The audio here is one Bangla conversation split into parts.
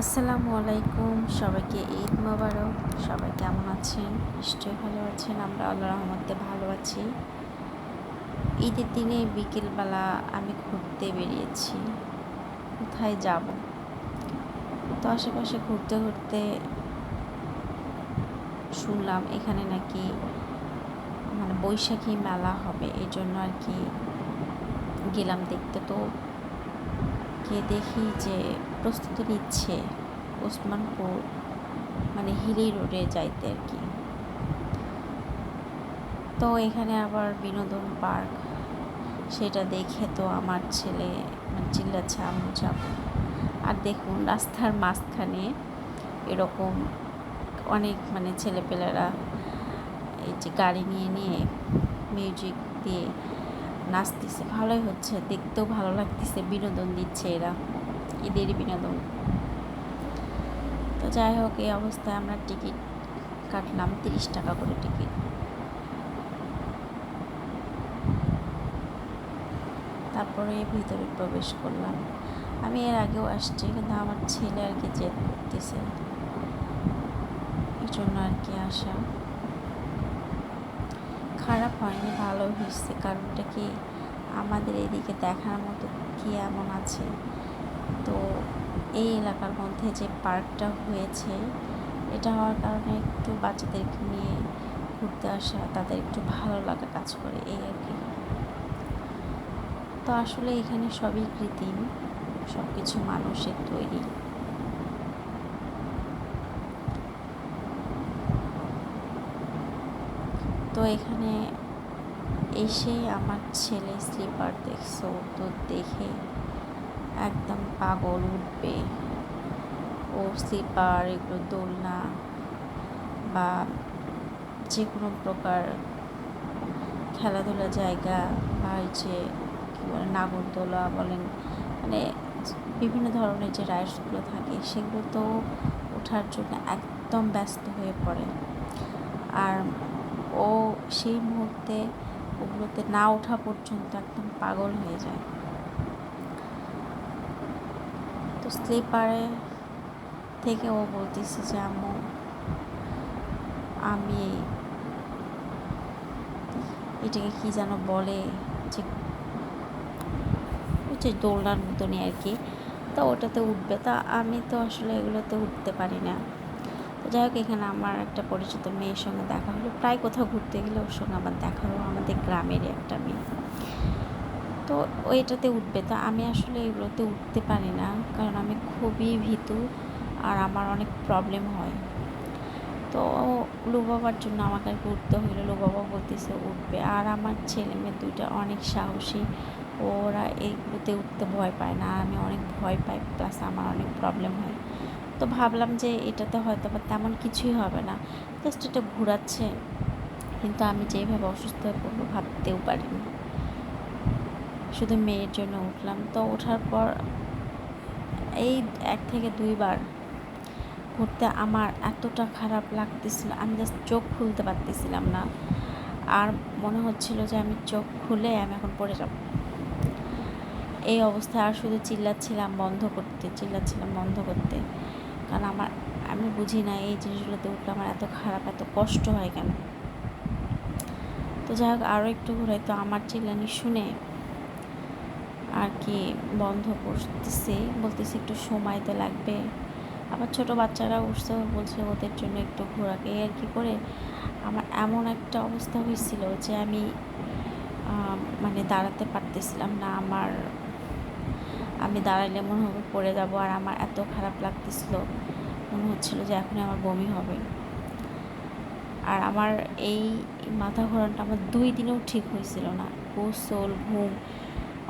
আসসালামু আলাইকুম। সবাইকে ঈদ মোবারক। সবাই কেমন আছেন? নিশ্চয়ই ভালো আছেন। আমরা আল্লাহ রহমতে ভালো আছি। ঈদের দিনে বিকেলবেলা আমি ঘুরতে বেরিয়েছি। কোথায় যাব? তো আশেপাশে ঘুরতে ঘুরতে শুনলাম এখানে নাকি মানে বৈশাখী মেলা হবে। এই জন্য আর কি গেলাম দেখতে। তো গিয়ে দেখি যে প্রস্তুতি নিচ্ছে ওসমানপুর মানে হিলি রোডে যাইতে আর কি। তো এখানে আবার বিনোদন পার্ক, সেটা দেখে তো আমার ছেলে মানে চিল্লাচ্ছে, আম্মু যাব। আর দেখুন, রাস্তার মাঝখানে এরকম অনেক মানে ছেলেপেলেরা এই যে গাড়ি নিয়ে নিয়ে মিউজিক দিয়ে নাচতেছে। ভালোই হচ্ছে, দেখতেও ভালো লাগতেছে, বিনোদন দিচ্ছে এরা। ঈদের বিনোদন। তো যাই হোক, এই অবস্থায় আমরা টিকিট কাটলাম, তিরিশ টাকা করে টিকিট। তারপরে ভিতরে প্রবেশ করলাম। আমি এর আগেও আসছি, কিন্তু আমার ছেলে আর কি জেদ করতেছে। এই জন্য আর কি আসা। খারাপ হয়নি ভালো হয়েছে। কারণটা কি? আমাদের এদিকে দেখার মতো কি এমন আছে? তো এই এলাকার মধ্যে যে পার্কটা হয়েছে, এটা হওয়ার কারণে একটু বাচ্চাদেরকে নিয়ে ঘুরতে আসা তাদের একটু ভালো লাগা কাজ করে এই আর কি। তো আসলে এখানে সবই কৃত্রিম সব কিছু মানুষের তৈরি। তো এখানে এসে আমার ছেলে স্লিপার দেখছ তো দেখে একদম পাগল উঠবে। ও স্লিপার, এগুলো দোলনা বা যে কোনো প্রকার খেলাধুলা জায়গা বা এই যে কী বলে, নাগরদোলা বলেন মানে বিভিন্ন ধরনের যে রাইডসগুলো থাকে, সেগুলো তো ওঠার জন্য একদম ব্যস্ত হয়ে পড়ে। আর ও সেই মুহূর্তে ওগুলোতে না ওঠা পর্যন্ত একদম পাগল হয়ে যায়। তো স্লিপারে থেকে ও বলতেছে যে, আম্মু, আমি এটাকে কি যেন বলে যে যে দোলনার মতনই আর কি। তা ওটাতে উঠবে। তা আমি তো আসলে এগুলোতে উঠতে পারি না। তো যাই হোক, এখানে আমার একটা পরিচিত মেয়ের সঙ্গে দেখা হলো। প্রায় কোথাও ঘুরতে গেলে ওর সঙ্গে আমার দেখা হলো আমাদের গ্রামেরই একটা মেয়ে। তো ওইটাতে উঠবে। তো আমি আসলে এগুলোতে উঠতে পারি না, কারণ আমি খুবই ভীতু আর আমার অনেক প্রবলেম হয়। তো বাবার জন্য আমাকে আর উঠতে হইল লু বাবা বলতেছে উঠবে। আর আমার ছেলে মেয়ে দুইটা অনেক সাহসী, ওরা এইগুলোতে উঠতে ভয় পায় না, আমি অনেক ভয় পাই প্লাস আমার অনেক প্রবলেম হয়। তো ভাবলাম যে এটাতে হয়তো বা তেমন কিছুই হবে না জাস্ট এটা ঘোরাচ্ছে, কিন্তু আমি যেভাবে অসুস্থ হয়ে পড়ব ভাবতেও পারিনি। শুধু মেয়ের জন্য উঠলাম। তো ওঠার পর এই এক থেকে দুইবার ঘুরতে আমার এতটা খারাপ লাগতেছিল, আমি জাস্ট চোখ খুলতে পারতেছিলাম না। আর মনে হচ্ছিল যে আমি চোখ খুলে আমি এখন পড়ে যাব। এই অবস্থায় আর শুধু চিল্লাচ্ছিলাম বন্ধ করতে, চিল্লাচ্ছিলাম বন্ধ করতে। কারণ আমার, আমি বুঝি না এই জিনিসগুলোতে উঠলে আমার এত খারাপ, এত কষ্ট হয় কেন? তো যাই হোক আরও একটু ঘুরাই। তো আমার চিল্লানি শুনে আর কি বন্ধ করতেছে। বলতেছে একটু সময় তো লাগবে। আবার ছোট বাচ্চারা উঠছে বলছে ওদের জন্য একটু ঘোরাকে। আর কি করে আমার এমন একটা অবস্থা হয়েছিল যে আমি মানে দাঁড়াতে পারতেছিলাম না। আমার, আমি দাঁড়াইলে মনে হবে পড়ে যাব আর আমার এত খারাপ লাগতেছিল। মনে হচ্ছিল যে এখনই আমার বমি হবে। আর আমার এই মাথা ঘোরানটা আমার দুই দিনেও ঠিক হয়েছিল না। গোসল, ঘুম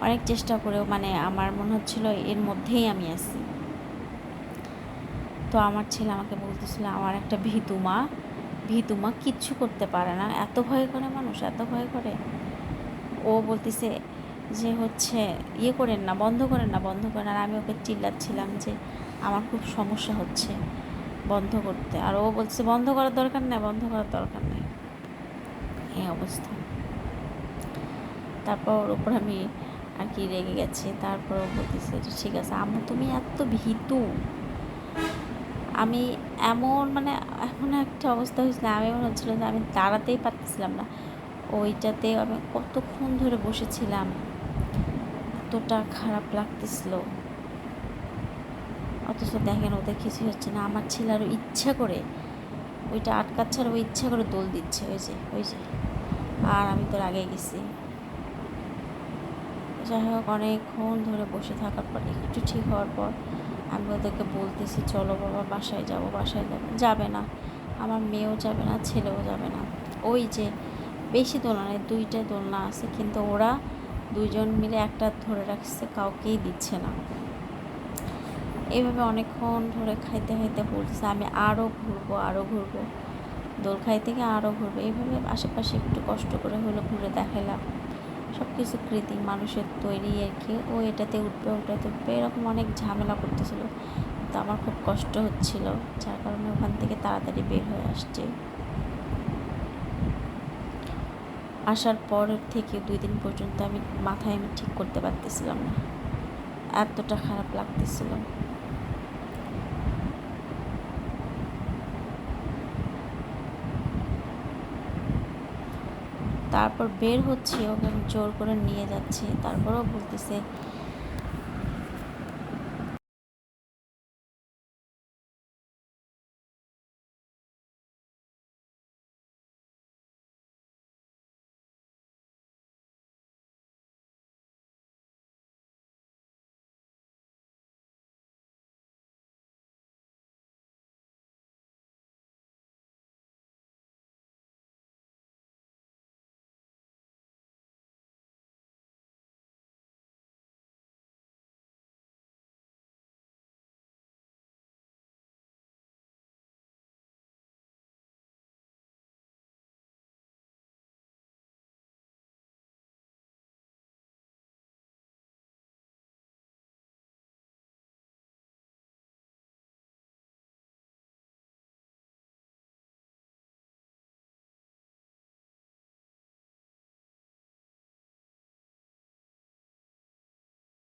অনেক চেষ্টা করেও মানে আমার মনে হচ্ছিল এর মধ্যেই আমি আছি। তো আমার ছেলে আমাকে বলতেছিল, আমার একটা ভীতু মা ভীতু মা কিচ্ছু করতে পারে না, এত ভয় করে মানুষ, এত ভয় করে। ও বলতেছে যে হচ্ছে ইয়ে করেন না, বন্ধ করেন না, বন্ধ করেন। আর আমি ওকে চিল্লাচ্ছিলাম যে আমার খুব সমস্যা হচ্ছে বন্ধ করতে। আর ও বলছে বন্ধ করার দরকার নেই, বন্ধ করার দরকার নেই। এই অবস্থা। তারপর ওর উপর আমি আর কি রেগে গেছে। তারপর বলতেছে যে, ঠিক আছে, আম্মু, তুমি এত ভীতু। আমি এমন মানে এমন একটা অবস্থা হয়েছিল, আমি মনে হচ্ছিল যে, আমি দাঁড়াতেই পারতেছিলাম না। ওইটাতে আমি কতক্ষণ ধরে বসেছিলাম। এতটা খারাপ লাগতেছিল। অথচ দেখেন, ওদের কিছুই হচ্ছে না। আমার ছেলে আরও ইচ্ছা করে, ওইটা আটকাচ্ছে আর ও ইচ্ছা করে দোল দিচ্ছে। ওই যে ওই যে। আর আমি তোর আগে গেছি। যাই হোক অনেকক্ষণ ধরে বসে থাকার পর, একটু ঠিক হওয়ার পর আমি ওদেরকে বলতেছি, চলো বাবা, বাসায় যাব, বাসায় যাবে। যাবে না। আমার মেয়েও যাবে না, ছেলেও যাবে না। ওই যে বেশি দোলনা নেই, দুইটা দোলনা আছে, কিন্তু ওরা দুইজন মিলে একটা ধরে রাখছে, কাউকেই দিচ্ছে না। এইভাবে অনেকক্ষণ ধরে খাইতে খাইতে বলছে আমি আরও ঘুরবো আরও ঘুরবো। দোল খাই থেকে আরও ঘুরবো। এইভাবে আশেপাশে একটু কষ্ট করে হলো ঘুরে দেখালাম সব কিছু কৃত্রিম, মানুষের তৈরি আর কি। ও এটাতে উঠবে ওটাতে উঠবে এরকম অনেক ঝামেলা করতেছিল। তো আমার খুব কষ্ট হচ্ছিল, যার কারণে ওখান থেকে তাড়াতাড়ি বের হয়ে আসছে। আসার পর থেকে দুই দিন পর্যন্ত আমি মাথায় আমি ঠিক করতে পারতেছিলাম না। এতটা খারাপ লাগতেছিল। তারপর বের হচ্ছে ওকে জোর করে নিয়ে যাচ্ছে। তারপরও বলতেছে